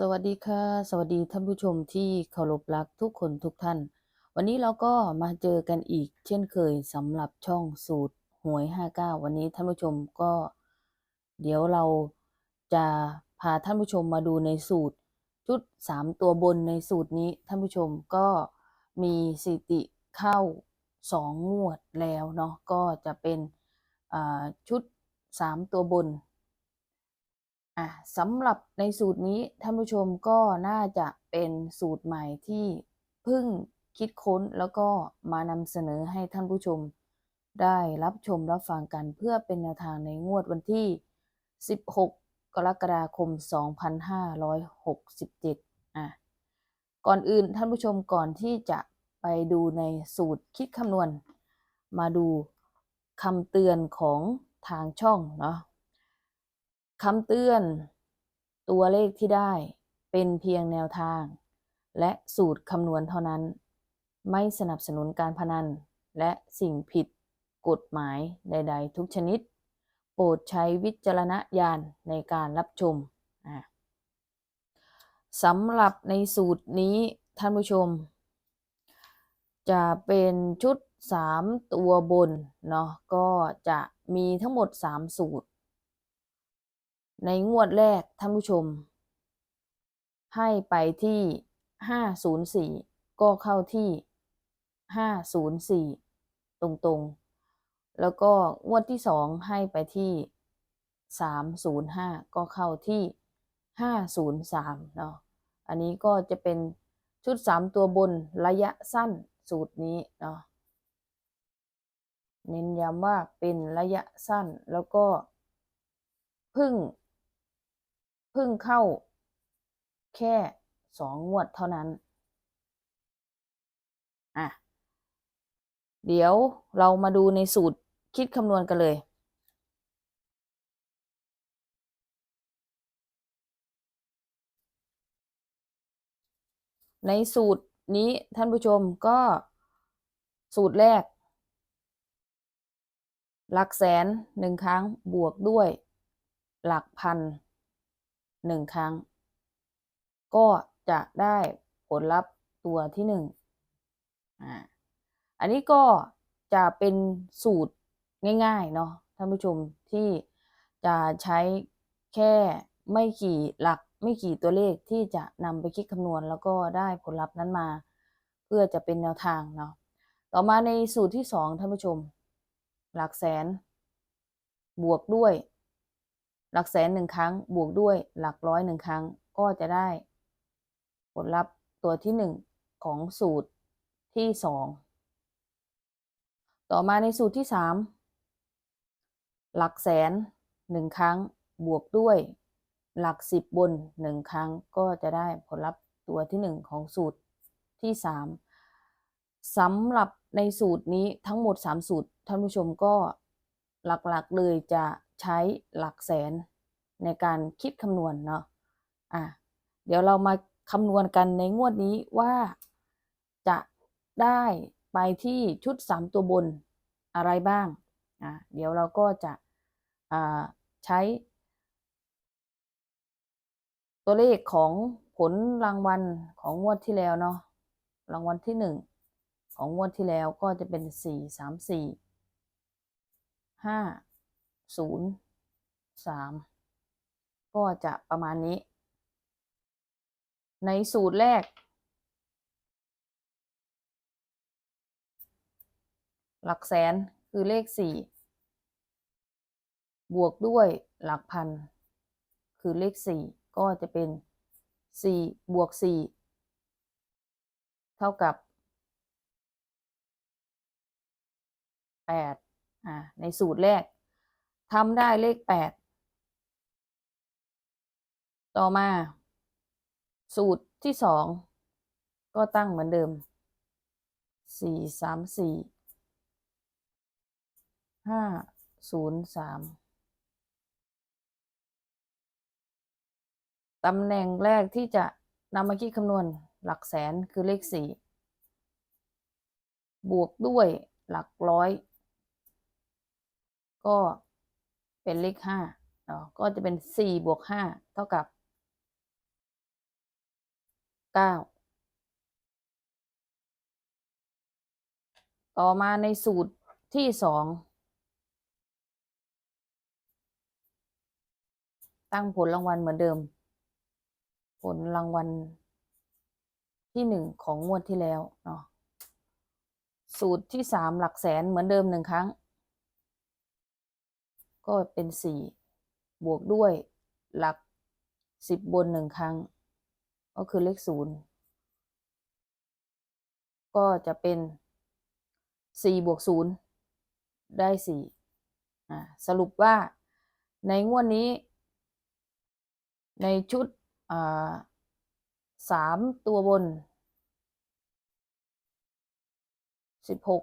สวัสดีค่ะ สวัสดีท่านผู้ชมที่เคารพรักทุกคนทุกท่าน วันนี้เราก็มาเจอกันอีก เช่นเคยสำหรับช่องสูตรหวย 59 วันนี้ท่านผู้ชมก็ เดี๋ยวเราจะพาท่านผู้ชมมาดูในสูตร ชุด 3 ตัวบนในสูตรนี้ท่านผู้ชมก็มีสิติเข้า 2 งวดแล้วเนาะก็จะเป็นอ่าชุด 3 ตัวบน อะสำหรับในสูตรนี้ท่านผู้ชมก็น่าจะเป็นสูตรใหม่ที่เพิ่งคิดค้นแล้วก็มานำเสนอให้ท่านผู้ชม ได้รับชมรับฟังกันเพื่อเป็นแนวทางในงวดวันที่ 16 กรกฎาคม 2567อะก่อนอื่นท่านผู้ชมก่อนที่จะไปดูในสูตรคิดคำนวณ มาดูคำเตือนของทางช่องเนาะ คำเตือน ตัวเลขที่ได้เป็นเพียงแนวทาง และสูตรคำนวณเท่านั้น ไม่สนับสนุนการพนัน และสิ่งผิดกฎหมายใด ๆ ทุกชนิด โปรดใช้วิจารณญาณในการรับชมสำหรับในสูตรนี้ท่านผู้ชม จะเป็นชุด 3 ตัวบนเนาะก็จะมีทั้งหมด 3 สูตร ในงวดแรกท่านผู้ชม ให้ไปที่ 504 ก็เข้าที่ 504 ตรงๆ แล้วก็งวดที่ 2 ให้ไปที่ 305 ก็เข้าที่ 503 เนาะ อันนี้ก็จะเป็นชุด 3 ตัวบนระยะสั้นสูตรนี้เนาะเน้นย้ำว่าเป็นระยะสั้นแล้วก็พึ่ง พึ่งเข้า แค่สองงวดเท่านั้น อะ เดี๋ยวเรามาดูในสูตรคิดคำนวณกันเลย ในสูตรนี้ท่านผู้ชมก็สูตรแรก หลักแสนหนึ่งครั้งบวกด้วย หลักพัน หนึ่งครั้ง ก็จะได้ผลลัพธ์ตัวที่หนึ่งอ่าอันนี้ก็จะเป็นสูตรง่ายๆเนาะท่านผู้ชมที่จะใช้แค่ไม่กี่หลักไม่กี่ตัวเลขที่จะนำไปคิดคำนวณ แล้วก็ได้ผลลัพธ์นั้นมา เพื่อจะเป็นแนวทางเนาะต่อมาในสูตรที่สองท่านผู้ชม หลักแสน บวกด้วย หลักแสนหนึ่งครั้ง บวกด้วยหลักร้อยหนึ่งครั้ง ก็จะได้ ผลลัพธ์ตัวที่หนึ่งของสูตรที่สองต่อมาในสูตรที่สามหลักแสนหนึ่งครั้ง บวกด้วย หลักสิบบนหนึ่งครั้ง ก็จะได้ผลลัพธ์ตัวที่หนึ่งของสูตรที่สามสำหรับในสูตรนี้ทั้งหมด 3 สูตรท่านผู้ชมก็หลักๆเลยจะ ใช้หลักแสนในการคิดคำนวณเนาะอะเดี๋ยวเรามาคำนวณกันในงวดนี้ว่าจะได้ไปที่ชุด 3 ตัวบนอะไรบ้างอะเดี๋ยวเราก็จะอ่าใช้ ตัวเลขของผลรางวัลของงวดที่แล้วเนาะรางวัลที่หนึ่งของงวดที่แล้วก็จะเป็นสี่สามสี่ห้า ศูนย์สามก็จะประมาณนี้ ในสูตรแรก หลักแสนคือเลขสี่บวกด้วยหลักพัน คือเลขสี่ก็จะเป็นสี่บวกสี่เท่ากับแปดอ่าในสูตรแรก ทำได้เลขแปด ต่อมา สูตรที่สอง ก็ตั้งเหมือนเดิม สี่สามสี่ ห้าศูนย์สามตำแหน่งแรกที่จะนำมาคิดคำนวณหลักแสนคือเลขสี่บวกด้วยหลักร้อย ก็ เป็นเลขห้าเนาะก็จะเป็นสี่บวกห้าเท่ากับเก้าต่อมาในสูตรที่สองตั้งผลรางวัลเหมือนเดิม ผลรางวัลที่หนึ่งของงวดที่แล้วเนาะสูตรที่สามหลักแสนเหมือนเดิมหนึ่งครั้ง ก็เป็น 4 บวกด้วยหลัก 10 บน 1 ครั้ง ก็คือเลข 0 ก็จะเป็น 4 บวก 0 ได้ 4อ่สรุปว่าในงวดนนี้ ในชุดสามตัวบน 16ก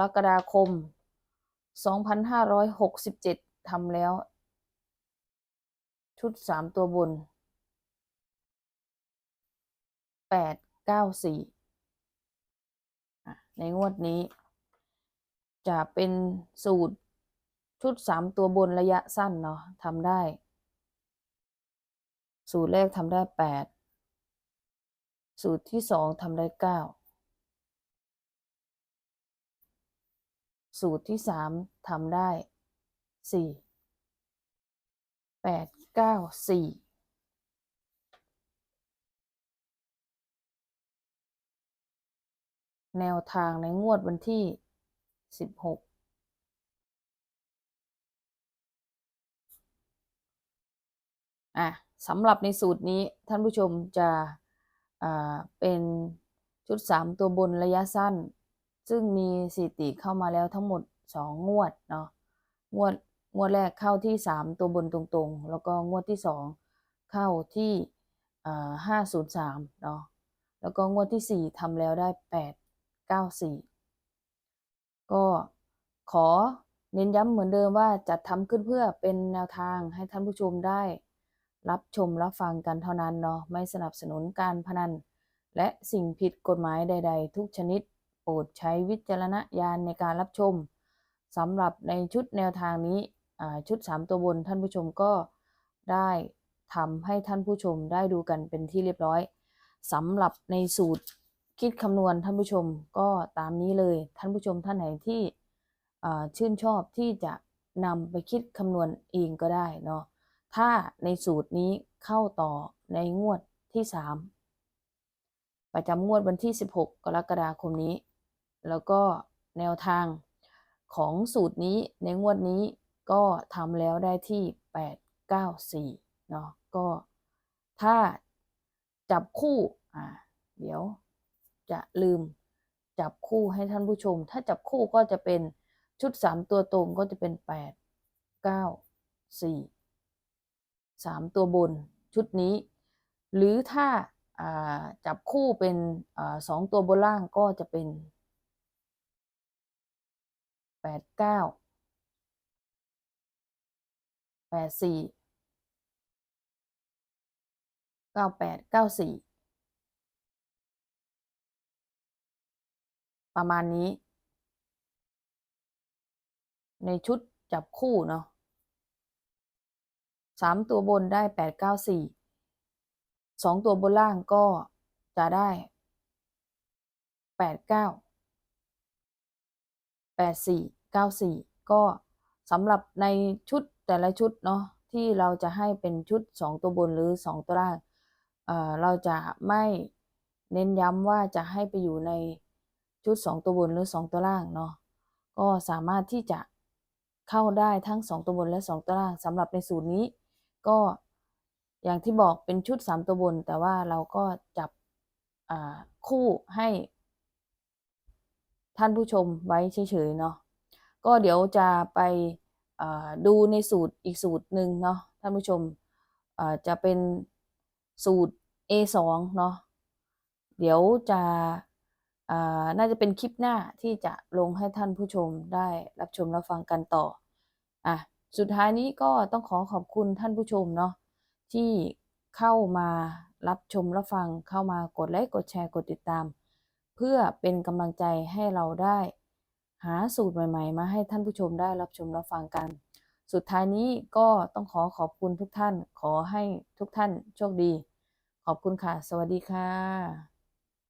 รกฎาคม 2567 ทำแล้ว ชุดสามตัวบนแปดเก้าสี่ในงวดนี้ จะเป็นสูตรชุดสามตัวบนระยะสั้นเนาะทำได้ สูตรแรกทำได้แปดสูตรที่สองทำได้เก้าสูตรที่สามทำได้ สี่แปดเก้าสี่แนวทางในงวดวันที่สิบหกอะสำหรับในสูตรนี้ท่านผู้ชมจะอ่าเป็นชุดสามตัวบนระยะสั้น ซึ่งมีสถิติเข้ามาแล้วทั้งหมดสองงวดเนาะงวด งวดแรกเข้าที่สามตัวบนตรงๆ แล้วก็งวดที่สองเข้าที่ห้าศูนย์สามเนาะแล้วก็งวดที่สี่ทำแล้วได้แปดเก้าสี่ก็ขอเน้นย้ำเหมือนเดิมว่าจัดทำขึ้นเพื่อเป็นแนวทางให้ท่านผู้ชมได้ รับชมรับฟังกันเท่านั้นเนาะไม่สนับสนุนการพนัน และสิ่งผิดกฎหมายใด ๆ ทุกชนิดโปรดใช้วิจารณญาณในการรับชมสำหรับในชุดแนวทางนี้ ชุด 3 ตัวบนท่านผู้ชมก็ได้ทำให้ท่านผู้ชมได้ดูกันเป็นที่เรียบร้อยสำหรับในสูตรคิดคำนวณท่านผู้ชมก็ตามนี้เลยท่านผู้ชมท่านไหนที่ชื่นชอบที่จะนำไปคิดคำนวณเองก็ได้เนาะถ้าในสูตรนี้เข้าต่อในงวดที่ 3 ประจำงวดวันที่ 16 กรกฎาคมนี้ แล้วก็แนวทางของสูตรนี้ในงวดนี้ ก็ทำแล้วได้ที่ 8 9 4 เนาะก็ถ้าจับคู่อ่าเดี๋ยวจะลืมจับคู่ให้ท่านผู้ชม ถ้าจับคู่ก็จะเป็นชุด 3 ตัวตรงก็จะเป็น 8 9 4สามตัวบนชุดนี้ หรือถ้าจับคู่เป็นอสองตัวบนล่างก็จะเป็นแปดเก้า แปดสี่เก้าแปดเก้าสี่ประมาณนี้ ในชุดจับคู่เนาะสามตัวบนได้แปดเก้าสี่สองตัวบนล่างก็จะได้แปดเก้าแปดสี่เก้าสี่ก็สำหรับในชุด แต่ละชุดเนาะที่เราจะให้เป็นชุดสองตัวบนหรือสองตัวล่างเอ่อเราจะไม่เน้นย้ำว่าจะให้ไปอยู่ในชุดสองตัวบนหรือสองตัวล่างเนาะก็สามารถที่จะเข้าได้ทั้งสองตัวบนและสองตัวล่างสำหรับในสูตรนี้ ก็อย่างที่บอกเป็นชุดสามตัวบน แต่ว่าเราก็จับคู่ให้ ท่านผู้ชมไว้เฉยๆเนาะก็เดี๋ยวจะไป ดูในสูตรอีกสูตรหนึ่งเนาะท่านผู้ชมจะเป็นสูตร A2 เนาะเดี๋ยวจะน่าจะเป็นคลิปหน้าที่จะลงให้ท่านผู้ชมได้รับชมรับฟังกันต่ออะสุดท้ายนี้ก็ต้องขอขอบคุณท่านผู้ชมเนาะที่เข้ามารับชมรับฟังเข้ามากดไลค์กดแชร์กดติดตาม เพื่อเป็นกำลังใจให้เราได้ หาสูตรใหม่ ๆ มาให้ท่านผู้ชมได้รับชมรับฟังกัน สุดท้ายนี้ก็ต้องขอขอบคุณทุกท่าน ขอให้ทุกท่านโชคดี ขอบคุณค่ะ สวัสดีค่ะ